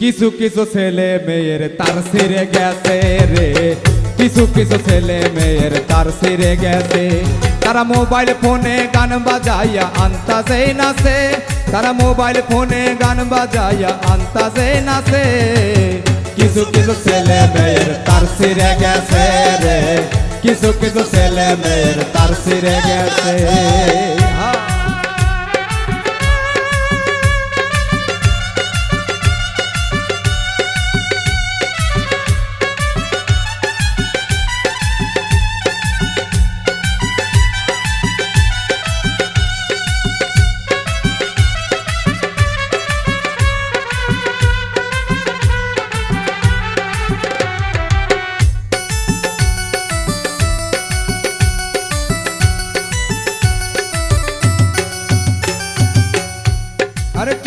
কিছু কিছু ছেলে মেয়ের তার ছিঁড়ে গেছে রে কিছু কিছু ছেলে মেয়ের তার ছিঁড়ে গেছে তারা মোবাইল ফোনে গান বাজাইয়া আন্তাজে নাচে তারা মোবাইল ফোনে গান বাজাইয়া আন্তাজে নাচে কিছু কিছু ছেলে মেয়ের তার ছিঁড়ে গেছে রে কিছু কিছু ছেলে মেয়ের তার ছিঁড়ে গেছে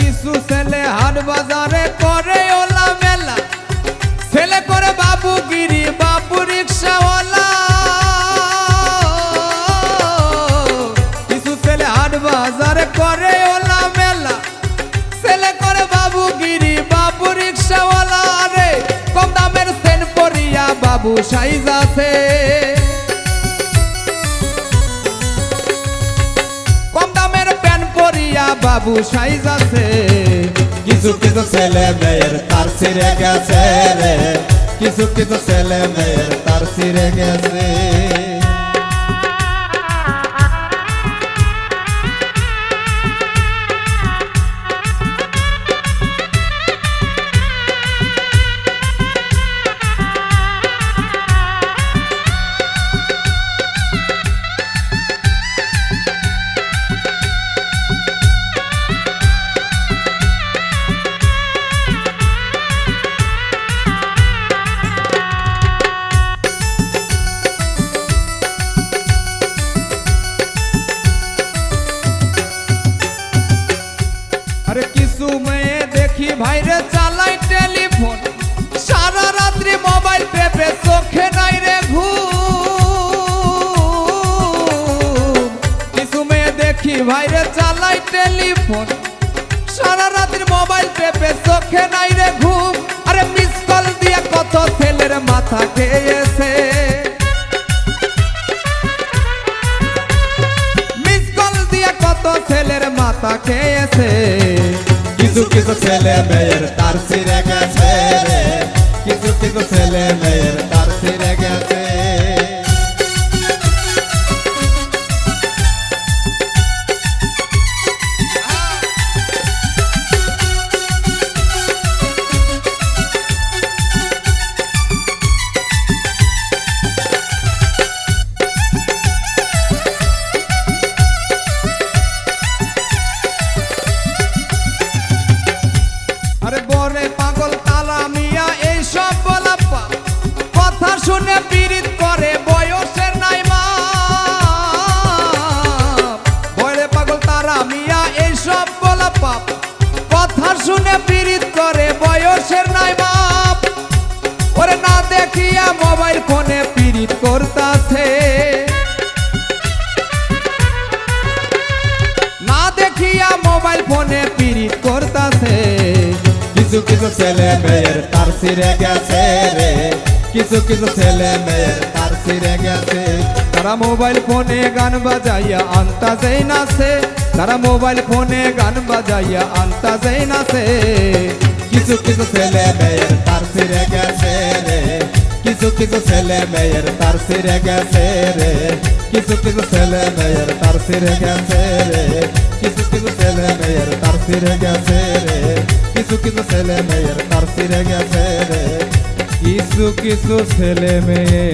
কিছু ছেলে হাট বাজারে করে ওলা মেলা। ছেলে করে বাবু রিক্সাওয়ালা। কিছু ছেলে হাট বাজারে করে ওলা মেলা। ছেলে করে বাবু রিক্সাওয়ালা রে। কম দামের সেন পরিয়া বাবু সাইজ আছে। বাবু সাইজ আছে। কিছু কিছু ছেলে মেয়ের তার সিরে গেছে রে। কিছু কিছু ছেলে মেয়ের তার সিরে গেছে। আরে দেখি ভাইরে চালাই টেলিফোন। সারা রাত্রি মোবাইল পেপে চোখে নাই রে ঘুম। কিছু দেখি ভাইরে চালাই টেলিফোন। সারা রাত্রি মোবাইল পেপে চোখে নাই রে ঘুম। আরে মিস কল দিয়ে কত ছেলের মাথা খেয়েছে। মিস কল দিয়ে কত ছেলের মাথা খেয়েছে। কিছু কিছু ছেলে মেয়ের তার ছিঁড়ে গেছে রে। কিছু কিছু ছেলে মেয়ের শুনে পীড়িত করে বয়সের নাই বাপ। ওরে না দেখিয়া ফোনে পীড়িত করতাছে। না দেখিয়া মোবাইল ফোনে পিরিত করতাছে। কিছু কিছু ছেলে মেয়ের তার ছিঁড়ে গেছে রে। কিছু কিছু ছেলে মেয়ের তার ছিঁড়ে গেছে তারা মোবাইল ফোনে গান বাজাইয়া আন্তাজেই নাচে তারা মোবাইল ফোনে গান বাজাইয়া আন্তাজেই নাচে কিছু কিছু ছেলে মেয়ের তার ছিঁড়ে গেছে রে কিছু কিছু ছেলে মেয়ের তার ছিঁড়ে গেছে রে কিছু কিছু ছেলে মেয়ের তার ছিঁড়ে গেছে রে কিছু কিছু ছেলে মেয়ের তার ছিঁড়ে গেছে রে কিছু কিছু ছেলে মেয়ের তার ছিঁড়ে গেছে রে কিছু কিছু ছেলে মেয়ে